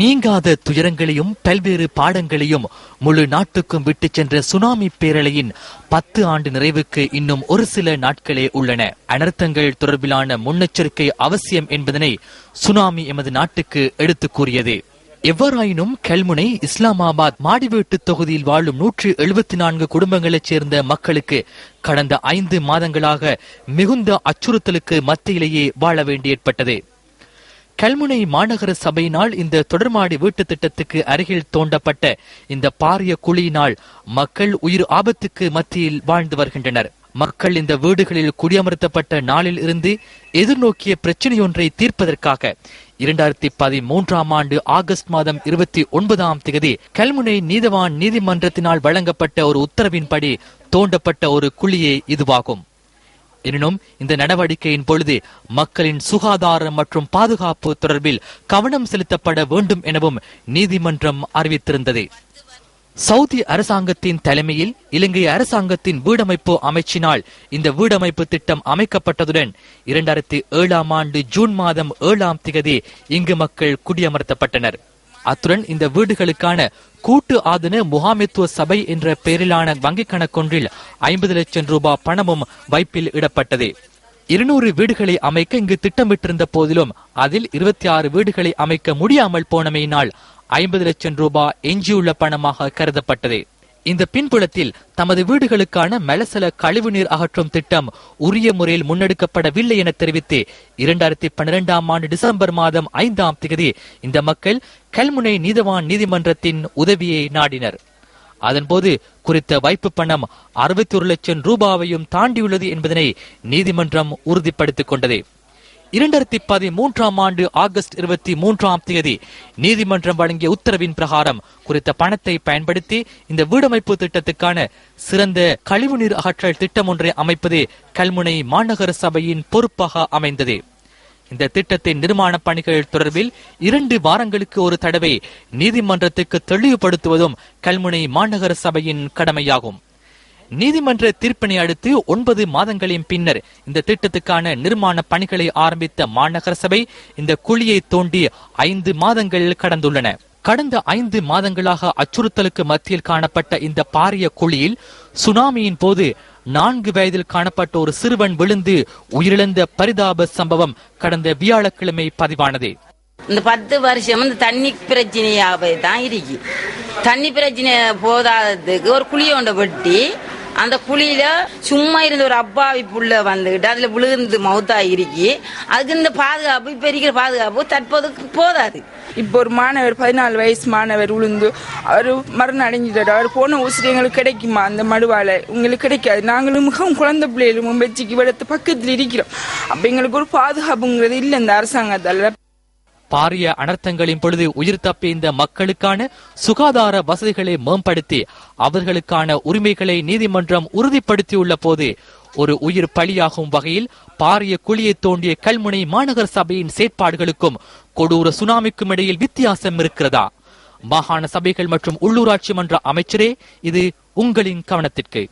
நீங்காத துயரங்களையும் பல்வேறு பாடங்களையும் முழு நாட்டுக்கும் விட்டு சென்ற சுனாமி பேரலையின் பத்து ஆண்டு நிறைவுக்கு இன்னும் ஒரு சில நாட்களே உள்ளன. அனர்த்தங்கள் தொடர்பிலான முன்னெச்சரிக்கை அவசியம் என்பதனை சுனாமி எமது நாட்டுக்கு எடுத்துக் கூறியது. எவ்வாறாயினும் கல்முனை இஸ்லாமாபாத் மாடிவீட்டு தொகுதியில் வாழும் நூற்று எழுபத்தி நான்கு குடும்பங்களைச் சேர்ந்த மக்களுக்கு கடந்த ஐந்து மாதங்களாக மிகுந்த அச்சுறுத்தலுக்கு மத்தியிலேயே வாழ வேண்டி ஏற்பட்டது கல்முனை மாநகர சபையினால் இந்த தொடர்மாடி வீட்டு திட்டத்துக்கு அருகில் தோண்டப்பட்ட இந்த பாரிய குழியினால் மக்கள் உயிர் ஆபத்துக்கு மத்தியில் வாழ்ந்து வருகின்றனர். மக்கள் இந்த வீடுகளில் குடியமர்த்தப்பட்ட நாளில் இருந்து எதிர்நோக்கிய பிரச்சனையொன்றை தீர்ப்பதற்காக இரண்டாயிரத்தி பதிமூன்றாம் ஆண்டு ஆகஸ்ட் மாதம் இருபத்தி ஒன்பதாம் தேதி கல்முனை நீதவான் நீதிமன்றத்தினால் வழங்கப்பட்ட ஒரு உத்தரவின்படி தோண்டப்பட்ட ஒரு குழியே இதுவாகும். எனினும் இந்த நடவடிக்கையின் பொழுது மக்களின் சுகாதாரம் மற்றும் பாதுகாப்பு தொடர்பில் கவனம் செலுத்தப்பட வேண்டும் எனவும் நீதிமன்றம் அறிவித்திருந்தது. சவுதி அரசாங்கத்தின் தலைமையில் இலங்கை அரசாங்கத்தின் வீடமைப்பு அமைச்சினால் இந்த வீடமைப்பு திட்டம் அமைக்கப்பட்டதுடன் இரண்டாயிரத்தி ஏழாம் ஆண்டு ஜூன் மாதம் ஏழாம் திகதி இங்கு மக்கள் குடியமர்த்தப்பட்டனர். அத்துடன் இந்த வீடுகளுக்கான கூட்டு ஆதன முகாமித்துவ சபை என்ற பெயரிலான வங்கிக் கணக்கொன்றில் ஐம்பது லட்சம் ரூபாய் பணமும் வைப்பில் இடப்பட்டது. இருநூறு வீடுகளை அமைக்க இங்கு திட்டமிட்டிருந்த போதிலும் அதில் இருபத்தி ஆறு வீடுகளை அமைக்க முடியாமல் போனமையினால் ஐம்பது லட்சம் ரூபாய் எஞ்சியுள்ள பணமாக கருதப்பட்டது. இந்த பின்புலத்தில் தமது வீடுகளுக்கான மலசல கழிவுநீர் அகற்றும் திட்டம் உரிய முறையில் முன்னெடுக்கப்படவில்லை என தெரிவித்து இரண்டாயிரத்தி பன்னிரெண்டாம் ஆண்டு டிசம்பர் மாதம் ஐந்தாம் தேதி இந்த மக்கள் கல்முனை நீதவான் நீதிமன்றத்தின் உதவியை நாடினர். அதன்போது குறித்த வைப்பு பணம் அறுபத்தி ஒரு லட்சம் ரூபாவையும் தாண்டியுள்ளது என்பதனை நீதிமன்றம் உறுதிப்படுத்திக் கொண்டது. இரண்டாயிரத்தி பதிமூன்றாம் ஆண்டு ஆகஸ்ட் இருபத்தி மூன்றாம் தேதி நீதிமன்றம் வழங்கிய உத்தரவின் பிரகாரம் குறித்த பணத்தை பயன்படுத்தி இந்த வீடமைப்பு திட்டத்துக்கான சிறந்த கழிவுநீர் அகற்றல் திட்டம் ஒன்றை அமைப்பது கல்முனை மாநகர சபையின் பொறுப்பாக அமைந்தது. இந்த திட்டத்தின் நிர்மாண பணிகள் தொடர்பில் இரண்டு வாரங்களுக்கு ஒரு தடவை நீதிமன்றத்துக்கு தெளிவுபடுத்துவதும் கல்முனை மாநகர சபையின் கடமையாகும். நீதிமன்ற தீர்ப்பினை அடுத்து ஒன்பது மாதங்களின் பின்னர் இந்த திட்டத்துக்கான நிர்மாண பணிகளை ஆரம்பித்த மாநகர சபை இந்த குழியை தோண்டி ஐந்து மாதங்கள் கடந்துள்ளன. கடந்த ஐந்து மாதங்களாக அச்சுறுத்தலுக்கு மத்தியில் காணப்பட்ட இந்த பாரிய குழியில் சுனாமியின் போது நான்கு வயதில் காணப்பட்ட ஒரு சிறுவன் விழுந்து உயிரிழந்த பரிதாப சம்பவம் கடந்த வியாழக்கிழமை பதிவானது. இந்த பத்து வருஷம் இந்த தண்ணி பிரச்சனையாவே தான் இருக்கு. தண்ணி பிரச்சனை போதாததுக்கு ஒரு குழியை வெட்டி அந்த குழியில சும்மா இருந்த ஒரு அப்பாவி புள்ள வந்துகிட்டு அதுல விழுந்து மவுத்தா இருக்கி அதுக்கு இந்த பாதுகாப்பு இப்ப இருக்கிற பாதுகாப்பு தற்போதுக்கு போதாது. இப்போ ஒரு மாணவர் பதினாலு வயசு மாணவர் உளுந்து அவர் மரணம் அடைஞ்சிட்டாரு. அவர் போன ஊசி எங்களுக்கு கிடைக்குமா? அந்த மடுவாலை உங்களுக்கு கிடைக்காது. நாங்களும் மிகவும் குழந்தை பிள்ளைகளும் வச்சுக்கு விடத்து பக்கத்தில் இருக்கிறோம். அப்ப எங்களுக்கு ஒரு பாதுகாப்புங்கிறது இல்லை இந்த அரசாங்கத்தால. பாரிய அனர்த்தங்களின் பொழுது உயிர் தப்பிய இந்த மக்களுக்கான சுகாதார வசதிகளை மேம்படுத்தி அவர்களுக்கான உரிமைகளை நீதிமன்றம் உறுதிப்படுத்தியுள்ள போது ஒரு உயிர் பலியாகும் வகையில் பாரிய குழியை தோண்டிய கல்முனை மாநகர சபையின் செயற்பாடுகளுக்கும் கொடூர சுனாமிக்கும் இடையில் வித்தியாசம் இருக்கிறதா? மாகாண சபைகள் மற்றும் உள்ளூராட்சி மன்ற அமைச்சரே இது உங்களின் கவனத்திற்கு.